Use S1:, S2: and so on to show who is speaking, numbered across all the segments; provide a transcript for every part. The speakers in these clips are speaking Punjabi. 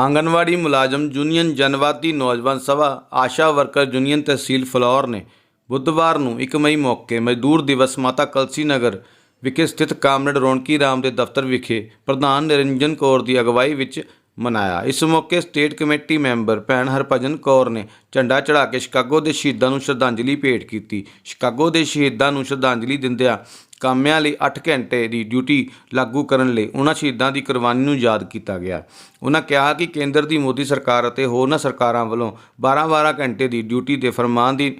S1: ਆਂਗਨਵਾੜੀ ਮੁਲਾਜ਼ਮ ਯੂਨੀਅਨ ਜਨਵਾਦੀ ਨੌਜਵਾਨ ਸਭਾ, ਆਸ਼ਾ ਵਰਕਰ ਯੂਨੀਅਨ ਤਹਿਸੀਲ ਫਲੌਰ ਨੇ ਬੁੱਧਵਾਰ ਨੂੰ 1 ਮਈ ਮੌਕੇ ਮਜ਼ਦੂਰ ਦਿਵਸ ਮਾਤਾ ਕਲਸੀ ਨਗਰ ਵਿਖੇ ਸਥਿਤ ਕਾਮਰੇਡ ਰੌਣਕੀ ਰਾਮ ਦੇ ਦਫ਼ਤਰ ਵਿਖੇ ਪ੍ਰਧਾਨ ਨਿਰੰਜਨ ਕੌਰ ਦੀ ਅਗਵਾਈ ਵਿੱਚ ਮਨਾਇਆ। ਇਸ ਮੌਕੇ ਸਟੇਟ ਕਮੇਟੀ ਮੈਂਬਰ ਭੈਣ ਹਰਭਜਨ ਕੌਰ ਨੇ ਝੰਡਾ ਚੜ੍ਹਾ ਕੇ ਸ਼ਿਕਾਗੋ ਦੇ ਸ਼ਹੀਦਾਂ ਨੂੰ ਸ਼ਰਧਾਂਜਲੀ ਭੇਟ ਕੀਤੀ। ਸ਼ਿਕਾਗੋ ਦੇ ਸ਼ਹੀਦਾਂ ਨੂੰ ਸ਼ਰਧਾਂਜਲੀ ਦਿੰਦਿਆਂ ਕਾਮਿਆਂ ਲਈ 8 ਘੰਟੇ ਦੀ ਡਿਊਟੀ ਲਾਗੂ ਕਰਨ ਲਈ ਉਹਨਾਂ ਸ਼ਹੀਦਾਂ ਦੀ ਕੁਰਬਾਨੀ ਨੂੰ ਯਾਦ ਕੀਤਾ ਗਿਆ। ਉਹਨਾਂ ਕਿਹਾ ਕਿ ਕੇਂਦਰ ਦੀ ਮੋਦੀ ਸਰਕਾਰ ਅਤੇ ਹੋਰਨਾਂ ਸਰਕਾਰਾਂ ਵੱਲੋਂ 12-12 ਘੰਟੇ ਦੀ ਡਿਊਟੀ ਦੇ ਫਰਮਾਨ ਦੀ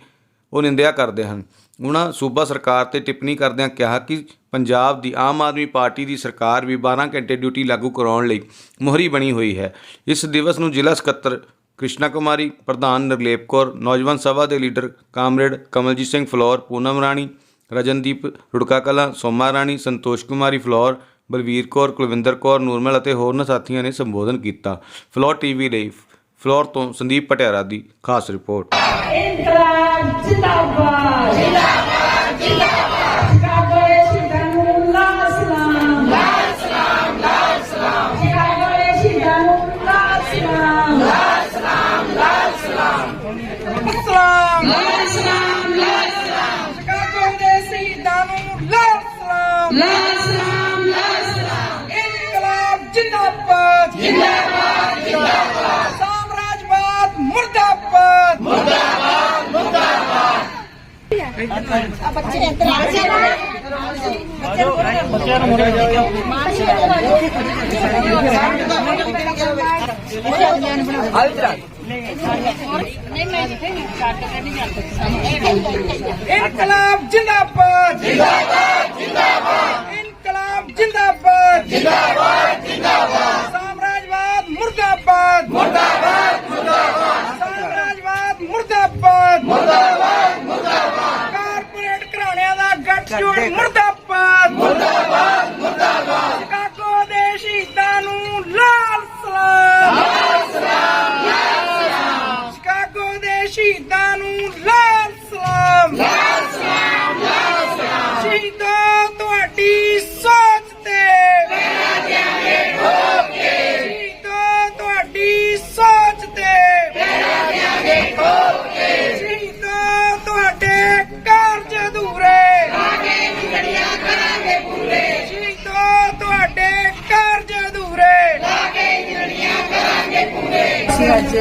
S1: ਉਹ ਨਿੰਦਿਆ ਕਰਦੇ ਹਨ। ਉਹਨਾਂ ਸੂਬਾ ਸਰਕਾਰ ਤੇ ਟਿੱਪਣੀ ਕਰਦਿਆਂ ਕਿਹਾ ਕਿ ਪੰਜਾਬ ਦੀ ਆਮ ਆਦਮੀ ਪਾਰਟੀ ਦੀ ਸਰਕਾਰ ਵੀ 12 ਘੰਟੇ ਡਿਊਟੀ ਲਾਗੂ ਕਰਾਉਣ ਲਈ ਮੋਹਰੀ ਬਣੀ ਹੋਈ ਹੈ। ਇਸ ਦਿਵਸ ਨੂੰ ਜ਼ਿਲ੍ਹਾ ਸਕੱਤਰ ਕ੍ਰਿਸ਼ਨਾ ਕੁਮਾਰੀ, ਪ੍ਰਧਾਨ ਨਿਰਲੇਪ ਕੌਰ, ਨੌਜਵਾਨ ਸਭਾ ਦੇ ਲੀਡਰ ਕਾਮਰੇਡ ਕਮਲਜੀਤ ਸਿੰਘ ਫਲੋਰ, ਪੂਨਮ ਰਾਣੀ ਰਜਨਦੀਪ ਰੁੜਕਾ ਕਲਾ ਸੋਮਾ ਰਾਣੀ ਸੰਤੋਸ਼ ਕੁਮਾਰੀ ਫਲੋਰ ਬਲਵੀਰ ਕੌਰ ਕੁਲਵਿੰਦਰ ਕੌਰ ਨੂਰਮਲ ਅਤੇ ਹੋਰਨਾਂ ਸਾਥੀਆਂ ਨੇ ਸੰਬੋਧਨ ਕੀਤਾ। ਫਲੋਰ ਟੀਵੀ ਲਈ ਫਲੋਰ ਤੋਂ ਸੰਦੀਪ ਪਟਿਆਰਾ ਦੀ ਖਾਸ ਰਿਪੋਰਟ।
S2: ਇਨਕਲਾਬ ਜਿੰਦਾਬਾਦ ਜਿੰਦਾਬਾਦ ਜਿੰਦਾਬਾਦ। ਕਾਬਲੇ ਸ਼ਹੀਦਾਂ ਇਨਕਲਾਬ ਜਿੰਦਾਬਾਦ ਜਿੰਦਾਬਾਦ ਜਿੰਦਾਬਾਦ ਸਾਮਰਾਜਵਾਦ ਮੁਰਦਾਬਾਦ ਇਨਕਲਾਬ ਜਿੰਦਾਬਾਦ ਜਿੰਦਾਬਾਦ ਜਿੰਦਾਬਾਦ ਇਨਕਲਾਬ ਜਿੰਦਾਬਾਦ ਜਿੰਦਾਬਾਦ ਜਿੰਦਾਬਾਦ। ਸਾਮਰਾਜਵਾਦ ਮੁਰਦਾਬਾਦ। ਮੁਰਦਾਬਾਦ ਮੁਰਦਾਬਾਦ। ਸਾਮਰਾਜਵਾਦ ਮੁਰਦਾਬਾਦ। ਮੁਰਦਾਬਾਦ ਮੁਰਦਾਬਾਦ। ਕਾਰਪੋਰੇਟ ਘਰਾਣਿਆਂ ਦਾ ਗੱਠਜੋੜ ਮੁਰਦਾਬਾਦ ਮੁਰਦਾਬਾਦ। ਮੁਰਦਾਬਾਦ।
S3: ਅੱਜ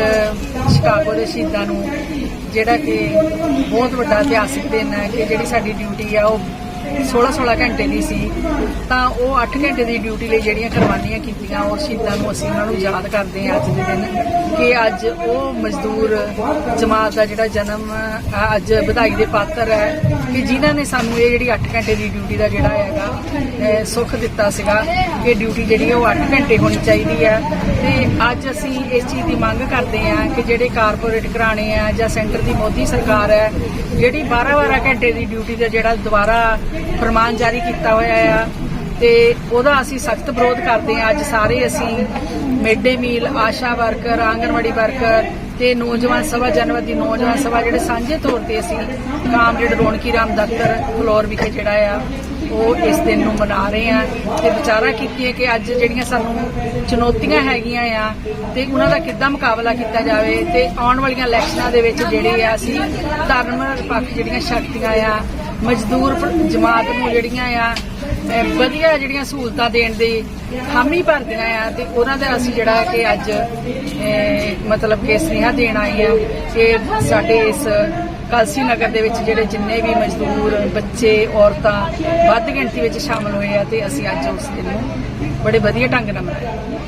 S3: ਸ਼ਿਕਾਗੋ ਦੇ ਸ਼ਹੀਦਾਂ ਨੂੰ ਜਿਹੜਾ ਕਿ ਬਹੁਤ ਵੱਡਾ ਇਤਿਹਾਸਿਕ ਦਿਨ ਹੈ ਕਿ ਜਿਹੜੀ ਸਾਡੀ ਡਿਊਟੀ ਆ ਉਹ 16-16 ਘੰਟੇ ਦੀ ਸੀ, ਤਾਂ ਉਹ 8 ਘੰਟੇ ਦੀ ਡਿਊਟੀ ਲਈ ਜਿਹੜੀਆਂ ਕੁਰਬਾਨੀਆਂ ਕੀਤੀਆਂ, ਉਹ ਸ਼ਹੀਦਾਂ ਨੂੰ ਅਸੀਂ ਉਹਨਾਂ ਨੂੰ ਯਾਦ ਕਰਦੇ ਹਾਂ ਅੱਜ ਦੇ ਦਿਨ ਕਿ ਅੱਜ ਉਹ ਮਜ਼ਦੂਰ ਜਮਾਤ ਦਾ ਜਿਹੜਾ ਜਨਮ ਅੱਜ ਵਧਾਈ ਦੇ ਪਾਤਰ ਹੈ ਕਿ ਜਿਨ੍ਹਾਂ ਨੇ ਸਾਨੂੰ ਇਹ ਜਿਹੜੀ 8 ਘੰਟੇ ਦੀ ਡਿਊਟੀ ਦਾ ਜਿਹੜਾ ਹੈਗਾ ਸੁੱਖ ਦਿੱਤਾ ਸੀਗਾ ਕਿ ਡਿਊਟੀ ਜਿਹੜੀ ਉਹ 8 ਘੰਟੇ ਹੋਣੀ ਚਾਹੀਦੀ ਹੈ। ਤੇ ਅੱਜ ਅਸੀਂ ਇਸ ਚੀਜ਼ ਦੀ ਮੰਗ ਕਰਦੇ ਹਾਂ ਕਿ ਜਿਹੜੇ ਕਾਰਪੋਰੇਟ ਘਰਾਣੇ ਆ ਜਾਂ ਸੈਂਟਰ ਦੀ ਮੋਦੀ ਸਰਕਾਰ ਹੈ, ਜਿਹੜੀ 12-12 ਘੰਟੇ ਦੀ ਡਿਊਟੀ ਦਾ ਜਿਹੜਾ ਦੁਬਾਰਾ ਫਰਮਾਨ ਜਾਰੀ ਕੀਤਾ ਹੋਇਆ ਆ ਤੇ ਉਹਦਾ ਅਸੀਂ ਸਖਤ ਵਿਰੋਧ ਕਰਦੇ ਹਾਂ। ਅੱਜ ਸਾਰੇ ਅਸੀਂ mid day meal, Asha worker Anganwadi worker ਤੇ ਨੌਜਵਾਨ ਸਭਾ, ਜਨਵਰ ਦੀ ਨੌਜਵਾਨ ਸਭਾ ਜਿਹੜੇ ਸਾਂਝੇ ਤੌਰ ਤੇ ਅਸੀਂ ਕਾਮਰੇਡ ਰੌਣਕੀ ਰਾਮ ਦਫ਼ਤਰ ਫਲੋਰ ਵਿਖੇ ਜਿਹੜਾ ਆ, ਉਹ ਇਸ ਦਿਨ ਨੂੰ ਮਨਾ ਰਹੇ ਆ ਤੇ ਵਿਚਾਰਾ ਕੀਤੀ ਹੈ ਕਿ ਅੱਜ ਜਿਹੜੀਆਂ ਸਾਨੂੰ ਚੁਣੌਤੀਆਂ ਹੈਗੀਆਂ ਆ ਤੇ ਉਹਨਾਂ ਦਾ ਕਿੱਦਾਂ ਮੁਕਾਬਲਾ ਕੀਤਾ ਜਾਵੇ ਤੇ ਆਉਣ ਵਾਲੀਆਂ ਇਲੈਕਸ਼ਨਾਂ ਦੇ ਵਿੱਚ ਜਿਹੜੇ ਆ ਅਸੀਂ ਧਰਮ ਪੱਖ ਜਿਹੜੀਆਂ ਸ਼ਕਤੀਆਂ ਆ ਮਜ਼ਦੂਰ ਜਮਾਤ ਨੂੰ ਜਿਹੜੀਆਂ ਆ ਵਧੀਆ ਜਿਹੜੀਆਂ ਸਹੂਲਤਾਂ ਦੇਣ ਦੀ ਹਾਮੀ ਭਰਦੀਆਂ ਆ ਤੇ ਉਹਨਾਂ ਦਾ ਅਸੀਂ ਜਿਹੜਾ ਕਿ ਅੱਜ ਮਤਲਬ ਕਿ ਸੁਨੇਹਾ ਦੇਣ ਆਏ ਆ ਕਿ ਸਾਡੇ ਇਸ ਕਲਸੀ ਨਗਰ ਦੇ ਵਿੱਚ ਜਿਹੜੇ ਜਿੰਨੇ ਵੀ ਮਜ਼ਦੂਰ, ਬੱਚੇ, ਔਰਤਾਂ ਵੱਧ ਗਿਣਤੀ ਵਿੱਚ ਸ਼ਾਮਲ ਹੋਏ ਆ ਤੇ ਅਸੀਂ ਅੱਜ ਉਸ ਦਿਨ ਨੂੰ ਬੜੇ ਵਧੀਆ ਢੰਗ ਨਾਲ ਮਨਾਇਆ।